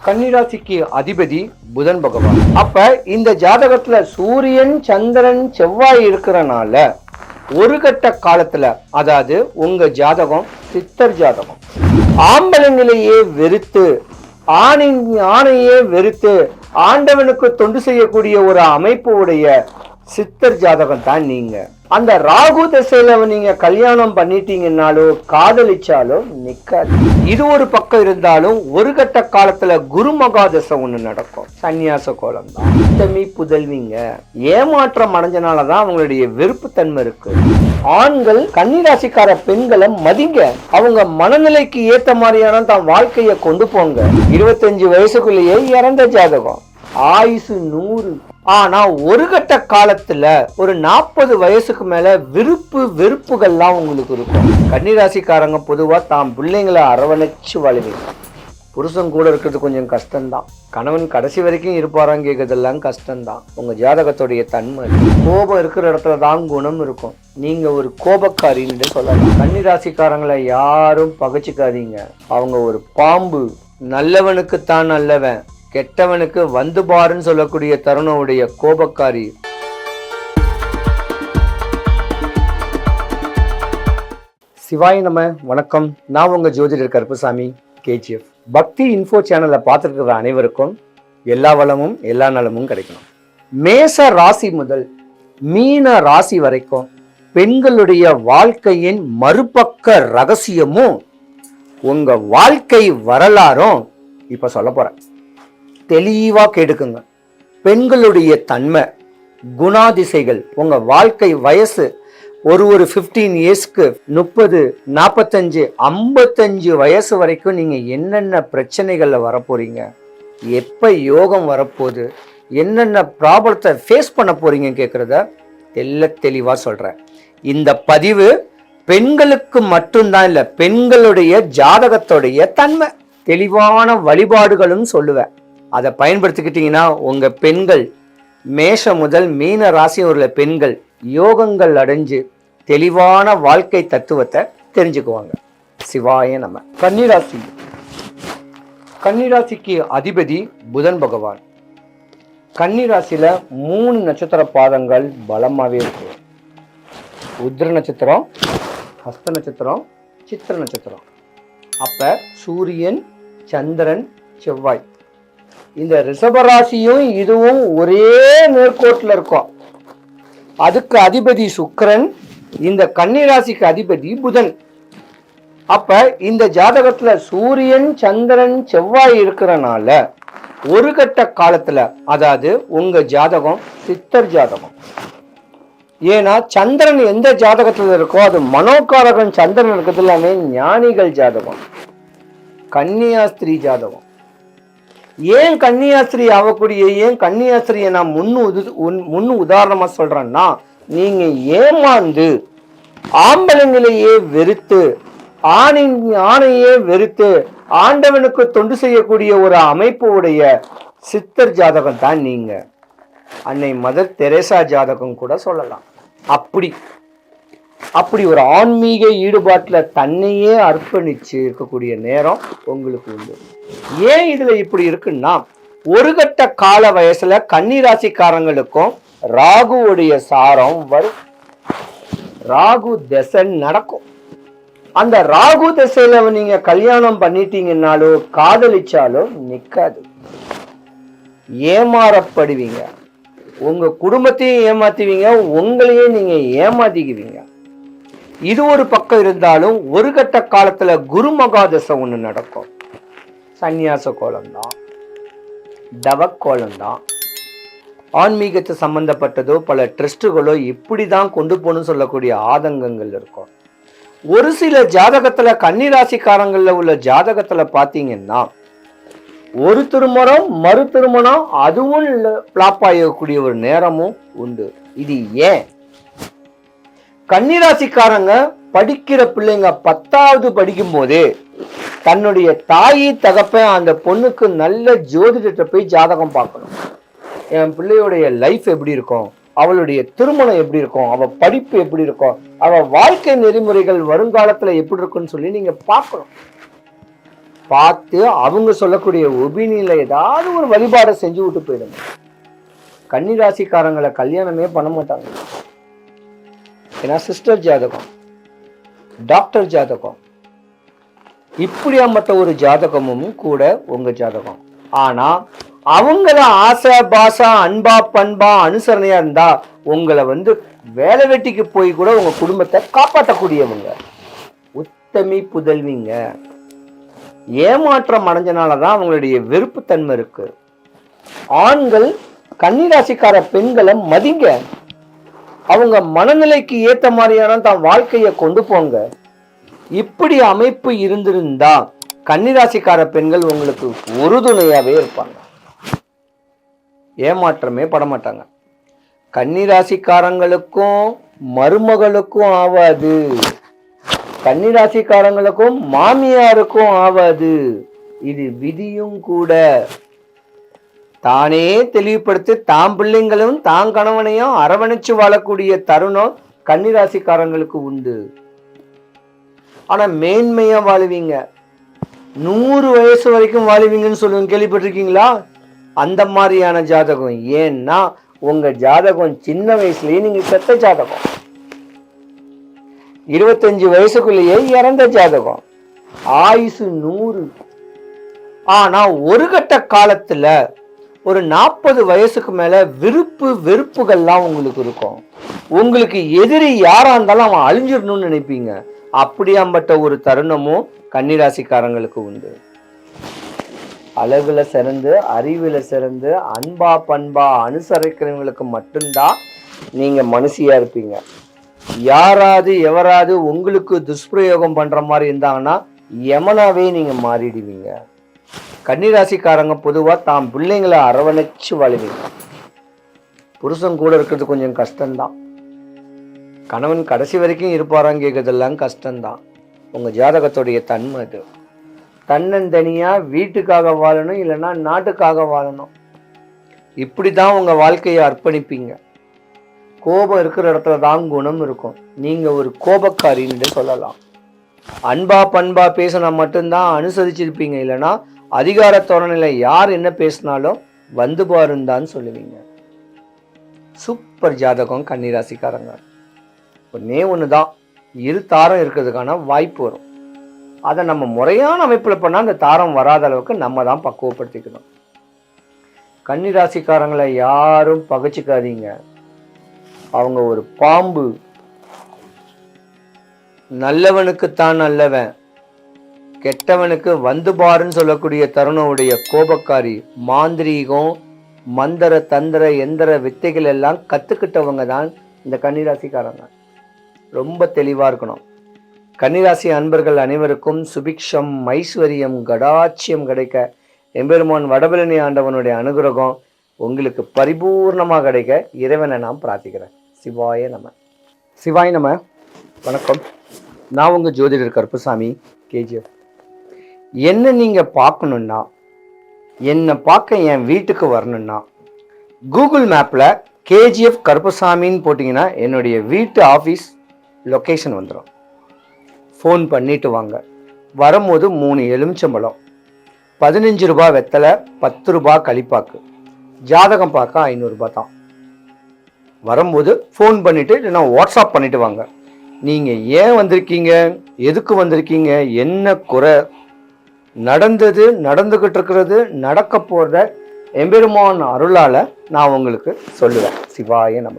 கன்னிராசிக்கு அதிபதி புதன் பகவான். அப்ப இந்த ஜாதகத்துல சூரியன் சந்திரன் செவ்வாய் இருக்கிறனால ஒரு கட்ட காலத்துல அதாவது உங்க ஜாதகம் சித்தர் ஜாதகம் ஆம்பளைங்களையே வெறுத்து ஆணின் ஆணையே வெறுத்து ஆண்டவனுக்கு தொண்டு செய்யக்கூடிய ஒரு அமைப்பு உடைய சித்தர் ஜாதகம் தான் நீங்க. அந்த ராகு திசையில நீங்க கல்யாணம் பண்ணிட்டீங்கன்னாலோ காதலிச்சாலோ நிக்காது. இது ஒரு பக்கம் இருந்தாலும் ஒரு கட்ட காலத்துல குருமகாதசை ஒண்ணு நடக்கும். சன்னியாச கோலம் தான். உத்தமி புதல்விங்க. ஏமாற்றம் அடைஞ்சனாலதான் அவங்களுடைய வெறுப்புத்தன்மை இருக்கு. ஆண்கள் கன்னிராசிக்கார பெண்களை மதிங்க. அவங்க மனநிலைக்கு ஏத்த மாதிரியான தான் வாழ்க்கையை கொண்டு போங்க. இருபத்தஞ்சு வயசுக்குள்ளேயே இறந்த ஜாதகம். ஆயுசு நூறு. ஆனா ஒரு கட்ட காலத்துல ஒரு நாற்பது வயசுக்கு மேல விருப்பு வெறுப்புகள்லாம் உங்களுக்கு இருக்கும். கன்னிராசிக்காரங்க பொதுவா தாம் பிள்ளைங்களை அரவணைச்சு வாழ்வீங்க. புருஷன் கூட இருக்கிறது கொஞ்சம் கஷ்டம்தான். கணவன் கடைசி வரைக்கும் இருப்பாரான்னு கேட்கறதெல்லாம் கஷ்டம்தான். உங்க ஜாதகத்துடைய தன்மை கோபம் இருக்கிற இடத்துல தான் குணம் இருக்கும். நீங்க ஒரு கோபக்காரின்னு சொல்லலாம். கன்னிராசிக்காரங்களை யாரும் பகைச்சிக்காதீங்க. அவங்க ஒரு பாம்பு. நல்லவனுக்குத்தான் நல்லவன். கெட்டவனுக்கு வந்து பாருன்னு சொல்லக்கூடிய தருணவுடைய கோபக்காரி. சிவாய் நம்ம வணக்கம். நான் உங்கள் ஜோதிடர் கருப்புசாமி கேஜிஎஃப். பக்தி இன்ஃபோ சேனலை பார்த்துருக்கிற அனைவருக்கும் எல்லா வளமும் எல்லா நலமும் கிடைக்கணும். மேச ராசி முதல் மீன ராசி வரைக்கும் பெண்களுடைய வாழ்க்கையின் மறுபக்க ரகசியமும் உங்கள் வாழ்க்கை வரலாறும் இப்போ சொல்ல போகிறேன் தெளிவாக கேட்டுக்குங்க பெண்களுடைய தன்மை குணாதிசைகள் உங்கள் வாழ்க்கை வயசு ஒரு ஒரு ஃபிஃப்டீன் இயர்ஸ்க்கு முப்பது நாற்பத்தஞ்சு ஐம்பத்தஞ்சு வயசு வரைக்கும் நீங்கள் என்னென்ன பிரச்சனைகளில் வரப்போறீங்க? எப்போ யோகம் வரப்போகுது? என்னென்ன ப்ராப்ளத்தை ஃபேஸ் பண்ண போகிறீங்கன்னு கேட்குறத தெல்ல தெளிவாக சொல்கிறேன் இந்த பதிவு பெண்களுக்கு மட்டும்தான் இல்லை பெண்களுடைய ஜாதகத்துடைய தன்மை. தெளிவான வழிபாடுகளும் சொல்லுவேன். அதை பயன்படுத்திக்கிட்டிங்கன்னா உங்கள் பெண்கள் மேஷ முதல் மீன ராசி உள்ள பெண்கள் யோகங்கள் அடைஞ்சு தெளிவான வாழ்க்கை தத்துவத்தை தெரிஞ்சுக்குவாங்க. சிவாய நம்ம கன்னிராசி. கன்னிராசிக்கு அதிபதி புதன் பகவான். கன்னிராசியில் மூணு நட்சத்திர பாதங்கள் பலமாகவே இருக்கு உத்திர நட்சத்திரம் ஹஸ்த நட்சத்திரம் சித்திர நட்சத்திரம். அப்போ சூரியன் சந்திரன் செவ்வாய். இந்த ரிஷபராசியும் இதுவும் ஒரே நேர்கோட்டில் இருக்கும் அதுக்கு அதிபதி சுக்கரன் இந்த கன்னிராசிக்கு அதிபதி புதன். அப்ப இந்த ஜாதகத்துல சூரியன் சந்திரன் செவ்வாய் இருக்கிறனால ஒரு கட்ட காலத்துல அதாவது உங்க ஜாதகம் சித்தர் ஜாதகம். ஏன்னா சந்திரன் எந்த ஜாதகத்துல இருக்கோ அது மனோகாரகன் சந்திரன் இருக்கிறது எல்லாமே ஞானிகள் ஜாதகம். கன்னியாஸ்திரி ஜாதகம். ஏன் கன்னியாஸ்திரி ஆகக்கூடிய ஏன் கன்னியாஸ்திரியை நான் முன்னு உது உன்- முன்னு உதாரணமா சொல்றேன்னா ஏமாந்து ஆம்பளைங்களையே வெறுத்து ஆணின் ஆணையே வெறுத்து ஆண்டவனுக்கு தொண்டு செய்யக்கூடிய ஒரு அமைப்பு உடைய சித்தர் ஜாதகம் தான் நீங்கள் அன்னை மதர் தெரேசா ஜாதகம் கூட சொல்லலாம். அப்படி அப்படி ஒரு ஆன்மீக ஈடுபாட்டில் தன்னையே அர்ப்பணிச்சு இருக்கக்கூடிய நேரம் உங்களுக்கு உண்டு. ஏன் இதில் இப்படி இருக்குன்னா ஒரு கட்ட கால வயசுல கன்னிராசிக்காரங்களுக்கும் ராகுவுடைய சாரம் வரும். ராகு திசை நடக்கும். அந்த ராகு திசையில நீங்க கல்யாணம் பண்ணிட்டீங்கன்னாலோ காதலிச்சாலோ நிக்காது. ஏமாறப்படுவீங்க. உங்க குடும்பத்தையும் ஏமாத்துவீங்க. உங்களையே நீங்க ஏமாத்திக்குவீங்க. இது ஒரு பக்கம் இருந்தாலும் ஒரு கட்ட காலத்துல குரு ஒன்று ஒண்ணு நடக்கும். சந்நியாச கோலம் தான் கோலம்தான். தான் ஆன்மீகத்து சம்பந்தப்பட்டதோ பல ட்ரஸ்ட்டுகளோ இப்படி தான் கொண்டு போகணும்னு சொல்லக்கூடிய ஆதங்கங்கள் இருக்கும். ஒரு சில ஜாதகத்துல கன்னிராசிக்காரங்களில் உள்ள ஜாதகத்துல பார்த்தீங்கன்னா ஒரு திருமணம் மறு திருமணம் அதுவும் ஃப்ளாப் ஆகக்கூடிய ஒரு நேரமும் உண்டு. இது ஏன்? கன்னிராசிக்காரங்க படிக்கிற பிள்ளைங்க பத்தாவது படிக்கும் போதே தன்னுடைய தாயி தகப்பன் அந்த பொண்ணுக்கு நல்ல ஜோதிடத்தை போய் ஜாதகம் பார்க்கணும். என் பிள்ளையுடைய லைஃப் எப்படி இருக்கும்? அவளுடைய திருமணம் எப்படி இருக்கும்? அவள் படிப்பு எப்படி இருக்கும்? அவள் வாழ்க்கை நெறிமுறைகள் வருங்காலத்தில் எப்படி இருக்கும்னு சொல்லி நீங்கள் பார்க்கணும். பார்த்து அவங்க சொல்லக்கூடிய ஒபினியில் ஏதாவது ஒரு வழிபாடை செஞ்சு விட்டு போயிடுங்க. கன்னிராசிக்காரங்களை கல்யாணமே பண்ண மாட்டாங்க. ஏன்னா சிஸ்டர் ஜாதகம் டாக்டர் ஜாதகம். இப்படியாமட்ட ஒரு ஜாதகமும் கூட உங்க ஜாதகம். ஆனா அவங்கள ஆசை பாசா அன்பா பண்பா அனுசரணையா இருந்தா உங்களை வந்து வேலை வெட்டிக்கு போய் கூட உங்க குடும்பத்தை காப்பாற்றக்கூடியவங்க. உத்தமி புதல்விங்க. ஏமாற்றம் அடைஞ்சனால தான் அவங்களுடைய வெறுப்புத்தன்மை இருக்கு. ஆண்கள் கன்னிராசிக்கார பெண்களை மதிங்க. அவங்க மனநிலைக்கு ஏத்த மாதிரியான தான் வாழ்க்கையை கொண்டு போங்க. இப்படி அமைப்பு இருந்திருந்தா கன்னிராசிக்கார பெண்கள் உங்களுக்கு உறுதுணையாகவே இருப்பாங்க. ஏமாற்றமே படமாட்டாங்க கன்னிராசிக்காரங்களுக்கும் மருமகளுக்கும் ஆவாது. கன்னிராசிக்காரங்களுக்கும் மாமியாருக்கும் ஆவாது. இது விதியும் கூட. தானே தெளிவுபடுத்தி தாம் பிள்ளைங்களும் தான் கணவனையும் அரவணைச்சு வாழக்கூடிய தருணம் கன்னிராசிக்காரங்களுக்கு உண்டு. ஆனால் மேன்மையாக வாழுவீங்க. நூறு வயசு வரைக்கும் வாழுவீங்கன்னு சொல்லுவீங்க கேள்விப்பட்டிருக்கீங்களா? அந்த மாதிரியான ஜாதகம். ஏன்னா உங்கள் ஜாதகம் சின்ன வயசுலேயே நீங்கள் பெத்த ஜாதகம். இருபத்தஞ்சு வயசுக்குள்ளேயே இறந்த ஜாதகம். ஆயுசு நூறு. ஆனால் ஒரு கட்ட காலத்தில் ஒரு நாற்பது வயசுக்கு மேலே விருப்பு வெறுப்புகள்லாம் உங்களுக்கு இருக்கும். உங்களுக்கு எதிரி யாராக இருந்தாலும் அவன் அழிஞ்சிடணும்னு நினைப்பீங்க. அப்படியாம்பட்ட ஒரு தருணமும் கன்னிராசிக்காரங்களுக்கு உண்டு. அழகுல சிறந்து அறிவில் சிறந்து அன்பா பண்பா அனுசரிக்கிறவங்களுக்கு மட்டும்தான் நீங்கள் மனுஷியாக இருப்பீங்க. யாராவது எவராது உங்களுக்கு துஷ்பிரயோகம் பண்ணுற மாதிரி இருந்தாங்கன்னா எமனாவே நீங்கள் மாறிடுவீங்க. கன்னிராசிக்காரங்க பொதுவா தாம் பிள்ளைங்களை அரவணைச்சு வாழ்வீங்க. புருஷன் கூட இருக்கிறது கொஞ்சம் கஷ்டம்தான். கணவன் கடைசி வரைக்கும் இருப்பாரான்னு கேட்கறதெல்லாம் கஷ்டம்தான். உங்க ஜாதகத்துடைய தன்மை அது. தன்னந்தனியா வீட்டுக்காக வாழணும் இல்லைன்னா நாட்டுக்காக வாழணும். இப்படி தான் உங்க வாழ்க்கையை அர்ப்பணிப்பீங்க. கோபம் இருக்கிற இடத்துல தான் குணம் இருக்கும். நீங்க ஒரு கோபக்காரின்னு சொல்லலாம். அன்பா பண்பா பேசினா மட்டும்தான் அனுசரிச்சிருப்பீங்க இல்லைன்னா அதிகார தோரணையில் யார் என்ன பேசினாலும் வந்து பாருந்தான்னு சொல்லுவீங்க. சூப்பர் ஜாதகம் கன்னிராசிக்காரங்க. ஒன்னே ஒன்று தான் இரு தாரம் இருக்கிறதுக்கான வாய்ப்பு வரும். அதை நம்ம முறையான அமைப்பில் பண்ணால் அந்த தாரம் வராத அளவுக்கு நம்ம தான் பக்குவப்படுத்திக்கணும். கன்னிராசிக்காரங்களை யாரும் பகச்சிக்காதீங்க. அவங்க ஒரு பாம்பு. நல்லவனுக்குத்தான் நல்லவன். கெட்டவனுக்கு வந்து பாருன்னு சொல்லக்கூடிய தருணவுடைய கோபக்காரி மாந்திரீகம் மந்திர தந்திர எந்திர வித்தைகள் எல்லாம் கற்றுக்கிட்டவங்க தான் இந்த கன்னிராசிக்காரங்க. ரொம்ப தெளிவாக இருக்கணும். கன்னிராசி அன்பர்கள் அனைவருக்கும் சுபிக்ஷம் ஐஸ்வர்யம் கடாட்சியம் கிடைக்க எம்பெருமான் வடபழனி ஆண்டவனுடைய அனுகிரகம் உங்களுக்கு பரிபூர்ணமாக கிடைக்க இறைவனை நான் பிரார்த்திக்கிறேன். சிவாய நம. சிவாய நம. வணக்கம். நான் உங்கள் ஜோதிடர் கருப்புசாமி கேஜிஎஃப். என்ன நீங்கள் பார்க்கணுன்னா என்னை பார்க்க என் வீட்டுக்கு வரணுன்னா கூகுள் மேப்பில் கேஜிஎஃப் கருப்பசாமின்னு போட்டிங்கன்னா என்னுடைய வீட்டு ஆஃபீஸ் லொக்கேஷன் வந்துடும் ஃபோன் பண்ணிட்டு வாங்க. வரும்போது மூணு எலுமிச்சம்பழம் பதினஞ்சு ரூபா வெத்தலை பத்து ரூபாய் கழிப்பாக்கு ஜாதகம் பார்க்க ஐநூறுரூபா தான். வரும்போது ஃபோன் பண்ணிவிட்டு இல்லைன்னா வாட்ஸ்அப் பண்ணிவிட்டு வாங்க. நீங்கள் ஏன் வந்திருக்கீங்க? எதுக்கு வந்திருக்கீங்க? என்ன குறை? நடந்தது நடந்துகிட்டு இருக்கிறது நடக்க போகிற எம்பெருமான் அருளால் நான் உங்களுக்கு சொல்லுவேன். சிவாய நம்ம